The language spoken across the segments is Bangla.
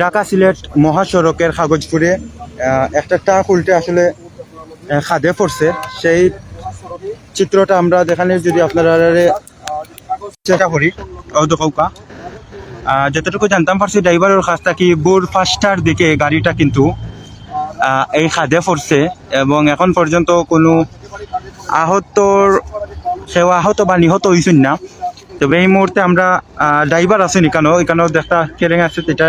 ঢাকা সিলেট মহাসড়কের কাগজপুরে একটা ট্রাক উল্টে আসলে খাদে পড়ছে। সেই চিত্রটা আমরা দেখালে যদি আপনারা চেষ্টা করি দেখৌকা যতটুকু জানতাম পারছি, ড্রাইভারের কাছ থেকে ভোর পাঁচটার দিকে গাড়িটা কিন্তু এই খাদে পড়ছে এবং এখন পর্যন্ত কোনো আহতর, সেও আহত বা নিহত হয়েছেন না। তবে এই মুহূর্তে আমরা ড্রাইভার আছেন এখানেও এখানেও দেখা কেলেং আছে সেটা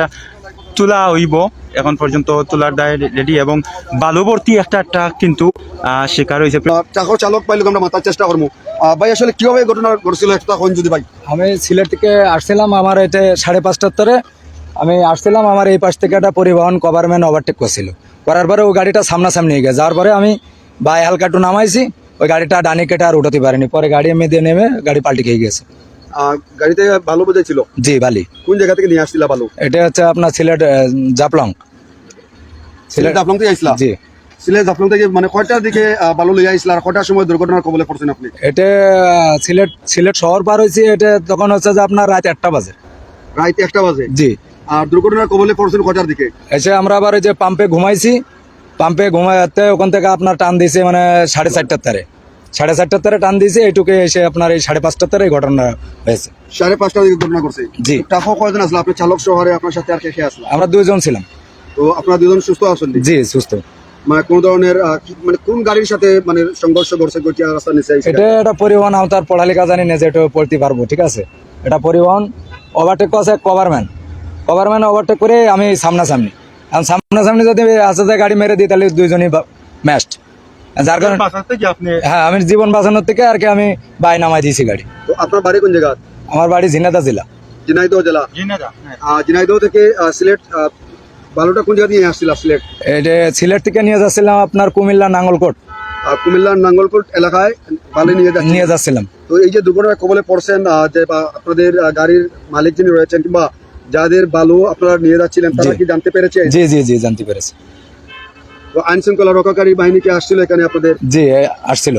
তোলা হইব। এখন পর্যন্ত তোলার দায় রেডি এবং বালুবর্তী একটা ট্রাক কিন্তু শিকার হয়েছে চাকর চালক পাইলে আমরা মাথার চেষ্টা করব ভাই আসলে কীভাবে ঘটনা ঘটছিল একটা কোন যদি ভাই? আমি সিলেট থেকে আসছিলাম আমার এটা সাড়ে পাঁচটার তরে। আমি আসছিলাম আমার এই পাশ থেকে একটা পরিবহন কভারম্যান ওভারটেক করছিল। করার পরে ওই গাড়িটা সামনাসামনি গেছে। যাওয়ার পরে আমি বাই হালকা একটু নামাইছি। ওই গাড়িটা ডানি কেটে আর উঠাতে পারিনি। পরে গাড়ি এমনি দিয়ে নেমে গাড়ি পাল্টি খেয়ে গেছে। গাড়িতে ভালো বোঝাই ছিল জি বালি। কোন জায়গা থেকে নিয়ে আসছিল ভালো এটা হচ্ছে আপনার সিলেট জাপলং সিলেট জাফলং থেকে আইসলা জি। সিলেট জাফলং থেকে মানে কয়টার দিকে ভালো লইয়া আইসলা আর কয়টার সময় দুর্ঘটনার কবলে পড়ছেন আপনি? এটা সিলেট সিলেট শহর পার হয়েছি এটা তখন হচ্ছে যে আপনার রাত একটা বাজে। রাইতে একটা বাজে? জি। আর দুর্ঘটনার কবলে পড়ছেন কয়টার দিকে? এসে আমরা আবার ওই যে পাম্পে ঘুমাইছি। পাম্পে ঘুমাইতে ওখান থেকে আপনার টান দিয়েছে মানে সাড়ে চারটার তারে সাড়ে চারটার তারে টান দিয়েছে এইটুকু এসে আপনার এই সাড়ে পাঁচটার তারে এই ঘটনা হয়েছে। সাড়ে পাঁচটা দিকে ঘটনা করছে জি। টাকা কয়জন আসলো? আপনি চালক শহরে আপনার সাথে আর কে কে আসলো? আমরা দুইজন ছিলাম। তো আপনারা দুজন সুস্থ আছেন জি সুস্থ। মানে কোন ধরনের মানে কোন গাড়ির সাথে মানে সংঘর্ষ করছে গঠিয়া রাস্তা নিচে? এটা একটা পরিবহন আমি তার পড়ালেখা জানি না যে এটা পড়তে পারব ঠিক আছে? এটা পরিবহন ওভারটেক আছে কভারম্যান কভারম্যান ওভারটেক করে আমি সামনাসামনি। আর সামনাসামনি যদি আসতে গাড়ি মেরে দিই তাহলে দুইজনই ম্যাস্ট যার কারণে হ্যাঁ আমি জীবন বাঁচানোর থেকে আর কি আমি বাই নামাই দিয়েছি গাড়ি। তো আপনার বাড়ি কোন জায়গা? আমার বাড়ি ঝিনাদা জেলা। ঝিনাইদহ জেলা? ঝিনাইদহ থেকে সিলেট বালুটা কোন জায়গা দিয়ে আসছিল সিলেট? এটা সিলেট থেকে নিয়ে যাচ্ছিলাম আপনার কুমিল্লা নাঙ্গলকোট। কুমিল্লার নাঙ্গলকোট এলাকায় বালি নিয়ে নিয়ে যাচ্ছিলাম। তো এই যে দুর্ঘটনার কবলে পড়ছেন যে আপনাদের গাড়ির মালিক যিনি রয়েছেন কিংবা যাদের বালু আপনারা নিয়ে যাচ্ছিলেন তারা জি। কি জানতে পেরেছে? জি জি জি জানতে পেরেছি। আইন শৃঙ্খলা রক্ষাকারী বাহিনী কি আসছিল এখানে আপনাদের? জি এ আসছিল।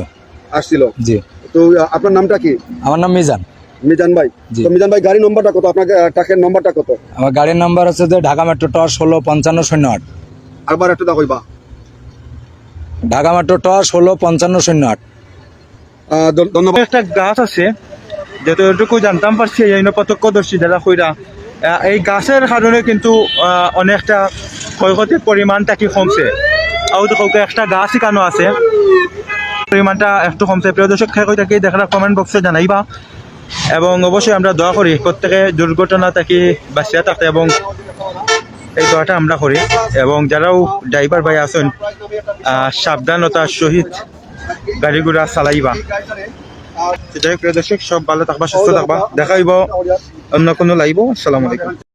আসছিল? জি। তো আপনার নামটা কি? আমার নাম মিজান। মিজান ভাই। জি। তো মিজান ভাই গাড়ির নম্বরটা কত? আপনার আহ, ট্রাকের নম্বরটা কত? আমার গাড়ির নাম্বার হচ্ছে যে ঢাকা মেট্রো ট ষোলো পঞ্চান্ন শূন্য আট। আবার একটু দেখাইবা। ঢাকা মেট্রো ট ষোলো পঞ্চান্ন শূন্য আট। ধন্যবাদ। একটা গাছ আছে যতটুকু জানতাম পারছি এই প্রত্যক্ষদর্শী যারা কইরা এই গাছের কারণে কিন্তু অনেকটা ক্ষয়ক্ষতির পরিমাণটা কি কমছে। আর তো একটা গাছ কেন আছে। পরিমাণটা একটু কমছে। প্রিয় দর্শক খেয়ে থাকি দেখা কমেন্ট বক্সে জানাইবা। এবং অবশ্যই আমরা দোয়া করি, প্রত্যেকে দুর্ঘটনা থেকে বাঁচিয়া থাকতে এবং এই দোয়াটা আমরা করি। এবং যারাও ড্রাইভার ভাই আছেন সাবধানতার সহিত গাড়ি ঘোড়া চালাইবা। যাই প্রিয় দর্শক, সব ভালো থাকবা, সুস্থ থাকবা। দেখা অন্য কোনো লাইব আসসালামু আলাইকুম।